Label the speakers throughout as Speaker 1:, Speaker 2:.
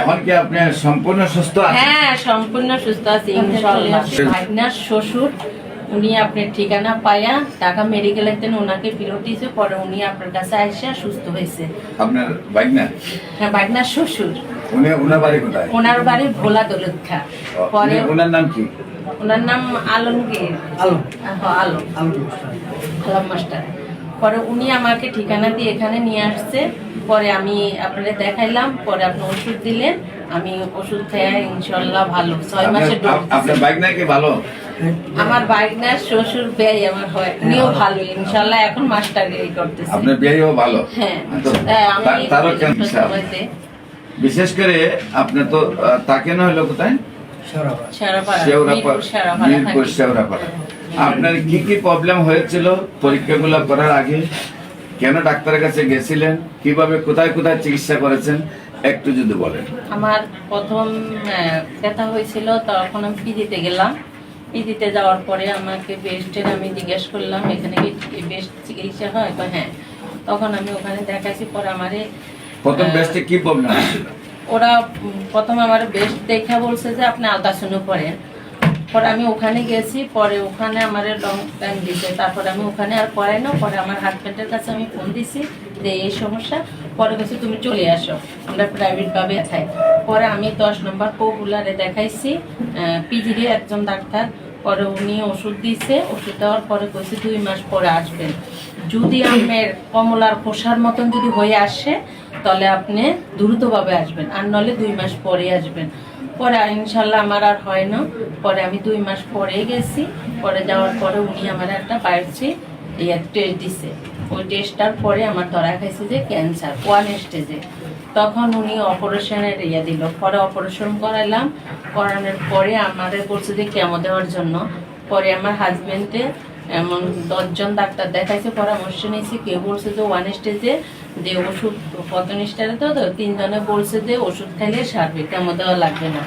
Speaker 1: এখন কি আপনি সম্পূর্ণ সুস্থ আছেন?
Speaker 2: হ্যাঁ সম্পূর্ণ সুস্থ আছি ইনশাল্লাহ ভাইনার শ্বশুর উনি আপনার ঠিকানা পায়া ঢাকা মেডিকেলের ওনাকে ফেরত দিয়েছে পরে উনি আপনার কাছে আইসা সুস্থ হয়েছে।
Speaker 1: আপনার বাইক না
Speaker 2: হ্যাঁ ভাইনার শ্বশুর।
Speaker 1: উনি ওনার বাড়ি কোথায়?
Speaker 2: ওনার বাড়ি ভোলা দৌলতখা। পরে
Speaker 1: ওনার নাম কি?
Speaker 2: ওনার নাম আলমগীর।
Speaker 3: আলম।
Speaker 2: হ্যাঁ, আলম।
Speaker 3: আলম
Speaker 2: আলম মাস্টার। পরে উনি আমাকে ঠিকানা দিয়ে এখানে নিয়ে আসছে। পরে আমি আপনাদের দেখাইলাম পরে আপনি ওষুধ দিলেন আমি ওষুধ খেয়ে ইনশাল্লাহ ভালো। ছয় মাসের
Speaker 1: আপনার- বাইক নাই ভালো?
Speaker 2: আমার বাইক না শ্বশুর ব্যয় আমার হয় উনিও ভালো ইনশাল্লাহ এখন মাস্টার করতেছে।
Speaker 1: আপনার বিয়েও ভালো?
Speaker 2: হ্যাঁ। হ্যাঁ, আমি
Speaker 1: তারও বিশেষ করে আপনি তো তাকে না হলো কোথায়? শেওড়াপাড়া
Speaker 2: সারাপাড়া
Speaker 1: শেওড়াপাড়া আপনার কি কি প্রবলেম হয়েছিল? পরীক্ষাগুলো করার আগে কেন ডাক্তারের কাছে গেছিলেন? কীভাবে কোথায় কোথায় চিকিৎসা করেছেন? একটু যদি বলেন।
Speaker 2: আমার প্রথম ব্যথা হয়েছিল তখন আমি পিজিতে গেলাম। পিজিতে যাওয়ার পরে আমাকে বেস্টের আমি জিজ্ঞেস করলাম এখানে কি বেস্ট চিকিৎসা হয়? তো হ্যাঁ তখন আমি ওখানে দেখাইছি পরে আমারে
Speaker 1: প্রথম বেস্টে কি প্রবলেম
Speaker 2: ওরা প্রথম আমার বেস্ট দেখা বলছে যে আপনি আলট্রাসাউন্ড করেন। পরে আমি ওখানে গেছি, পরে ওখানে আমার লং টাইম দিছে। তারপরে আমি ওখানে আর করাই না, পরে আমার হাজব্যান্ডের কাছে আমি ফোন দিছি যে, এই সমস্যা? পরে গেছে তুমি চলে আসো, আমরা প্রাইভেটভাবে খাই পরে আমি দশ নম্বর পপুলারে দেখাইছি পিজিরে একজন ডাক্তার। পরে উনি ওষুধ দিছে, ওষুধ দেওয়ার পরে কইছে দুই মাস পরে আসবেন। যদি আপনার কমলার খোসার মতন যদি হয়ে আসে, তাহলে আপনি দ্রুতভাবে আসবেন, আর নলে দুই মাস পরে আসবেন। পরে আর ইনশাল্লাহ আমার আর হয় না। পরে আমি দুই মাস পরে গেছি। পরে যাওয়ার পরে উনি আমার একটা বায়োপসি ইয়ে টেস্ট দিছে। ওই টেস্টটার পরে আমার ধরা খাইছে যে ক্যান্সার ওয়ান স্টেজে তখন উনি অপারেশনের ইয়ে দিল। পরে অপারেশন করালাম করানোর পরে আমাদের বলছে যে কেমো দেওয়ার জন্য। পরে আমার হাজবেন্ডে এমন দশজন ডাক্তার দেখাইছে, পরামর্শ নিয়েছি, কেউ বলছে যে ওয়ান স্টেজে যে ওষুধ পতন স্টারে তো তিনজনে বলছে যে ওষুধ খাইলে সারবে কেমো দেওয়া লাগবে না।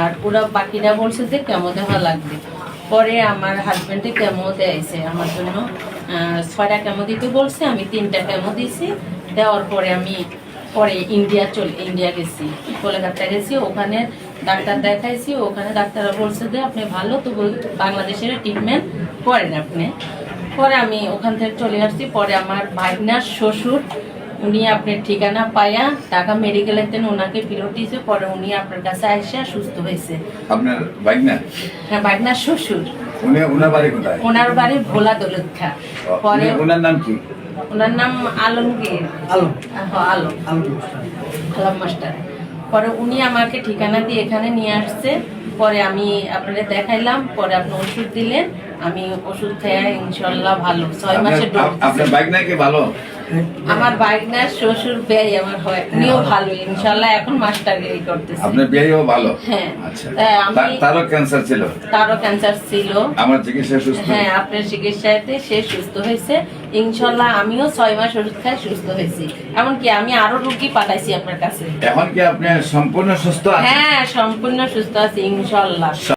Speaker 2: আর ওরা বাকিরা বলছে যে কেমো দেওয়া লাগবে। পরে আমার হাজব্যান্ডে কেমো দেয়ছে আমার জন্য ছয়টা কেমো দিতে বলছে, আমি তিনটা কেমো দিয়েছি। দেওয়ার পরে আমি পরে ইন্ডিয়া চল ইন্ডিয়া গেছি কলকাতা গেছি, ওখানে ডাক্তার দেখাইছি ওখানে ডাক্তাররা বলছে যে আপনি ভালো তো বাংলাদেশের ট্রিটমেন্ট করেন আপনি। পরে আমি ওখান থেকে চলে আসছি। পরে আমার ভাইনার শ্বশুর উনি আপনার ঠিকানা পায়া ঢাকা মেডিকেলের দেন ওনাকে ফেরত দিয়েছে। পরে উনি আপনার কাছে আইসা সুস্থ হয়েছে।
Speaker 1: আপনার বাইক না
Speaker 2: হ্যাঁ ভাইনার শ্বশুর।
Speaker 1: উনি ওনার বাড়ি কোথায়?
Speaker 2: ওনার বাড়ি ভোলা দৌলতখা। পরে
Speaker 1: ওনার নাম কি?
Speaker 2: ওনার নাম আলমগীর।
Speaker 3: আলম।
Speaker 2: হ্যাঁ, আলম।
Speaker 3: আলম
Speaker 2: আলম মাস্টার। পরে উনি আমাকে ঠিকানা দিয়ে এখানে নিয়ে আসছে। পরে আমি আপনাদের দেখাইলাম, পরে আপনি ওষুধ দিলেন। আমি ওষুধ খেয়ে ইনশাল্লাহ ভালো। ছয় মাসের
Speaker 1: আপনার আপনার বাইক নাই কি ভালো?
Speaker 2: আমার বাইক না শ্বশুর ব্যয় আমার হয় উনিও ভালো ইনশাল্লাহ এখন মাস্টার করতেছে।
Speaker 1: আপনার বিয়েও ভালো?
Speaker 2: হ্যাঁ।
Speaker 1: আচ্ছা।
Speaker 2: আমি-
Speaker 1: তারও ক্যান্সার ছিল?
Speaker 2: তারও ক্যান্সার ছিল।
Speaker 1: আমার চিকিৎসা সুস্থ?
Speaker 2: হ্যাঁ আপনার চিকিৎসাতে সে সুস্থ হয়েছে। ইনশাল্লাহ আমিও ছয় মাস ওষুধ খাই সুস্থ হয়েছি। এমনকি আমি আরও রুগী পাঠাইছি আপনার কাছে।
Speaker 1: এখন কি আপনি সম্পূর্ণ সুস্থ আছেন?
Speaker 2: হ্যাঁ সম্পূর্ণ সুস্থ আছি ইনশাল্লাহ।